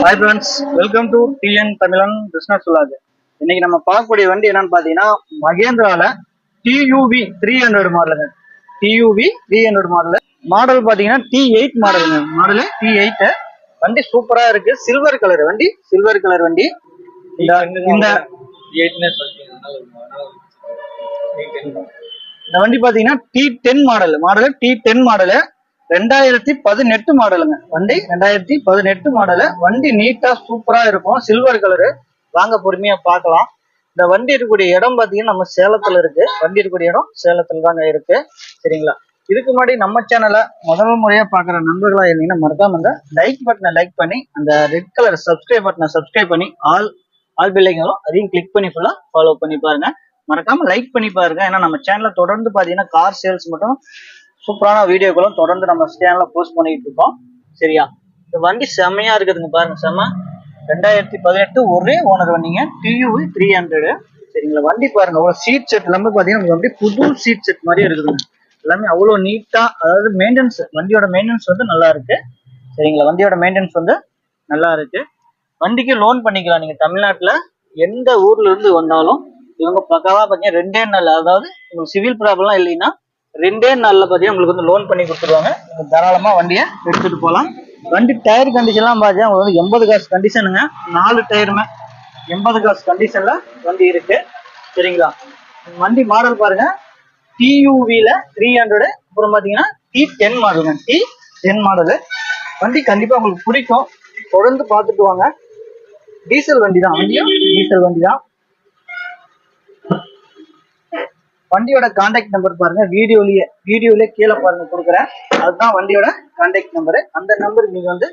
Hi friends welcome to TN Tamizhan business சொல்லாது இன்னைக்கு நம்ம பார்க்கக்கூடிய வண்டி என்னன்னு பார்த்தீங்கன்னா மகேந்திரால டியூவி த்ரீ ஹண்ட்ரட் மாடலுங்க TUV three hundred model model பார்த்தீங்கன்னா டி எயிட் மாடலுங்க மாடலு டி எயிட் வண்டி சூப்பரா இருக்கு. சில்வர் கலர் வண்டி சில்வர் கலர் வண்டி. இந்த இந்த இந்த வண்டி பாத்தீங்கன்னா T ten model model T ten model ரெண்டாயிரத்தி பதினெட்டு மாடலுங்க. வண்டி ரெண்டாயிரத்தி பதினெட்டு மாடலு. வண்டி நீட்டா சூப்பரா இருக்கும். சில்வர் கலரு வாங்க பொறுமையா பார்க்கலாம். இந்த வண்டி இருக்கக்கூடிய இடம் பார்த்தீங்கன்னா நம்ம சேலத்துல இருக்கு. வண்டி இருக்கக்கூடிய இடம் சேலத்துல தாங்க இருக்கு. சரிங்களா? இதுக்கு முன்னாடி நம்ம சேனலை முதல் முறையா பாக்குற நண்பர்களா இருந்தீங்கன்னா மறக்காம இந்த லைக் பட்டனை லைக் பண்ணி அந்த ரெட் கலர் சப்ஸ்கிரைப் பட்டனை சப்ஸ்கிரைப் பண்ணி ஆல் ஆல் பில்லைங்களும் அதையும் கிளிக் பண்ணி ஃபுல்லா ஃபாலோ பண்ணி பாருங்க. மறக்காம லைக் பண்ணி பாருங்க. ஏன்னா நம்ம சேனல்ல தொடர்ந்து பாத்தீங்கன்னா கார் சேல்ஸ் மட்டும் சூப்பரான வீடியோக்களும் தொடர்ந்து நம்ம சேனல்ல போஸ்ட் பண்ணிட்டு இருக்கோம். சரியா? இந்த வண்டி செம்மையா இருக்குதுங்க பாருங்க செம்ம. ரெண்டாயிரத்தி பதினெட்டு ஒரே ஓனர் வந்தீங்க டியூவி த்ரீ ஹண்ட்ரடு சரிங்களா? வண்டி பாருங்க அவ்வளோ சீட் செட் எல்லாமே பார்த்தீங்கன்னா உங்களுக்கு அப்படியே புது சீட் செட் மாதிரி இருக்குதுங்க. எல்லாமே அவ்வளோ நீட்டா அதாவது மெயின்டெனன்ஸ் வண்டியோட மெயின்டெனன்ஸ் வந்து நல்லா இருக்கு. சரிங்களா? வண்டியோட மெயின்டெனன்ஸ் வந்து நல்லா இருக்கு. வண்டிக்கு லோன் பண்ணிக்கலாம் நீங்க தமிழ்நாட்டில். எந்த ஊர்ல இருந்து வந்தாலும் இவங்க பக்காவா பார்த்தீங்கன்னா ரெண்டே நாள் அதாவது உங்களுக்கு சிவில் ப்ராப்ளம்லாம் இல்லைன்னா ரெண்டே நாளில் பார்த்தீங்கன்னா உங்களுக்கு வந்து லோன் பண்ணி கொடுத்துருவாங்க. நீங்கள் தாராளமாக வண்டியை எடுத்துகிட்டு போகலாம். வண்டி டயர் கண்டிஷன்லாம் பார்த்தீங்கன்னா உங்களுக்கு வந்து எண்பது காசு கண்டிஷனுங்க நாலு டயருமே எண்பது காசு கண்டிஷனில் வண்டி இருக்கு. சரிங்களா? வண்டி மாடல் பாருங்க. டியூவியில் த்ரீ ஹண்ட்ரடு அப்புறம் பார்த்தீங்கன்னா டி டென் மாடலுங்க டி டென் மாடலு வண்டி கண்டிப்பாக உங்களுக்கு பிடிக்கும். தொடர்ந்து பார்த்துட்டு வாங்க. டீசல் வண்டி தான் வண்டியும் டீசல் வண்டி தான் வண்டியோட கான்டாக்ட் நம்பர் பாருங்க. வீடியோலயே வீடியோலயே கீழே பாருங்க கொடுக்குறேன். அதுதான் வண்டியோட கான்டாக்ட் நம்பர் அந்த நம்பருக்கு நீங்க வந்து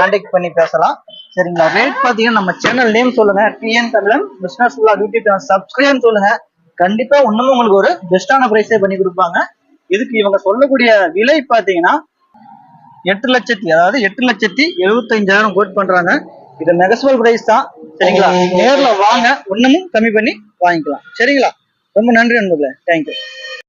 கான்டாக்ட் பண்ணி பேசலாம். சரிங்களா? ரேட் பாத்தீங்கன்னா நம்ம சேனல் நேம் சொல்லுங்க. TN Tamizhan business YouTube channel subscribe சொல்லுங்க. கண்டிப்பா இன்னமும் உங்களுக்கு ஒரு பெஸ்டான பிரைஸே பண்ணி கொடுப்பாங்க. இதுக்கு இவங்க சொல்லக்கூடிய விலை பாத்தீங்கன்னா எட்டு லட்சத்தி அதாவது எட்டு லட்சத்தி எழுபத்தஞ்சாயிரம் கோட் பண்றாங்க. இது நெகசிவல் பிரைஸ் தான். சரிங்களா? நேர்ல வாங்க. இன்னமும் கம்மி பண்ணி வாங்கிக்கலாம். சரிங்களா? ரொம்ப நன்றி நண்பர்களே தேங்க்யூ